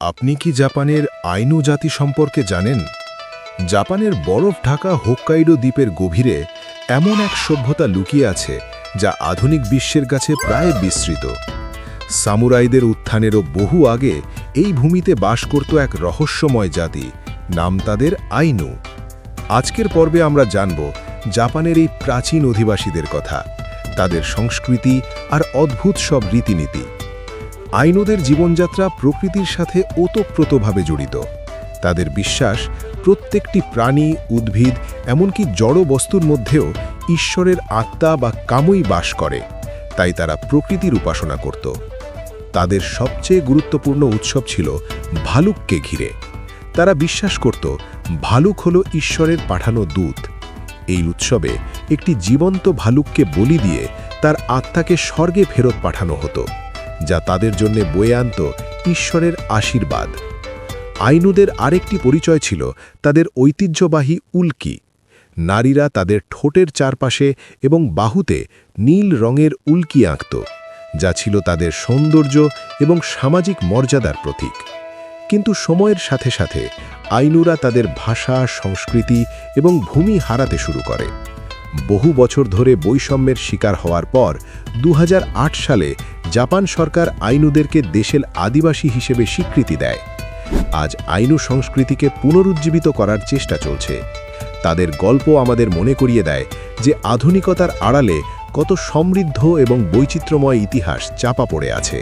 আপনি কি জাপানের আইনু জাতি সম্পর্কে জানেন? জাপানের বরফ ঢাকা হোক্কাইডো দ্বীপের গভীরে এমন এক সভ্যতা লুকিয়ে আছে যা আধুনিক বিশ্বের কাছে প্রায় বিস্তৃত। সামুরাইদের উত্থানেরও বহু আগে এই ভূমিতে বাস করত এক রহস্যময় জাতি, নাম তাদের আইনু। আজকের পর্বে আমরা জানব জাপানের এই প্রাচীন অধিবাসীদের কথা, তাদের সংস্কৃতি আর অদ্ভুত সব রীতিনীতি। আইনুদের জীবনযাত্রা প্রকৃতির সাথে ওতপ্রোতভাবে জড়িত। তাদের বিশ্বাস, প্রত্যেকটি প্রাণী, উদ্ভিদ, এমনকি জড় বস্তুর মধ্যেও ঈশ্বরের আত্মা বা কামই বাস করে, তাই তারা প্রকৃতির উপাসনা করত। তাদের সবচেয়ে গুরুত্বপূর্ণ উৎসব ছিল ভালুককে ঘিরে। তারা বিশ্বাস করত, ভালুক হল ঈশ্বরের পাঠানো দূত। এই উৎসবে একটি জীবন্ত ভালুককে বলি দিয়ে তার আত্মাকে স্বর্গে ফেরত পাঠানো হতো। যা তাদের জন্য বয়ে আনত ঈশ্বরের আশীর্বাদ। আইনুদের আরেকটি পরিচয় ছিল তাদের ঐতিহ্যবাহী উল্কি। নারীরা তাদের ঠোঁটের চারপাশে এবং বাহুতে নীল রঙের উল্কি আঁকত, যা ছিল তাদের সৌন্দর্য এবং সামাজিক মর্যাদার প্রতীক। কিন্তু সময়ের সাথে সাথে আইনুরা তাদের ভাষা, সংস্কৃতি এবং ভূমি হারাতে শুরু করে। বহু বছর ধরে বৈষম্যের শিকার হওয়ার পর দু হাজার আট সালে জাপান সরকার আইনুদেরকে দেশের আদিবাসী হিসেবে স্বীকৃতি দেয়। আজ আইনু সংস্কৃতিকে পুনরুজ্জীবিত করার চেষ্টা চলছে। তাদের গল্প আমাদের মনে করিয়ে দেয় যে আধুনিকতার আড়ালে কত সমৃদ্ধ এবং বৈচিত্র্যময় ইতিহাস চাপা পড়ে আছে।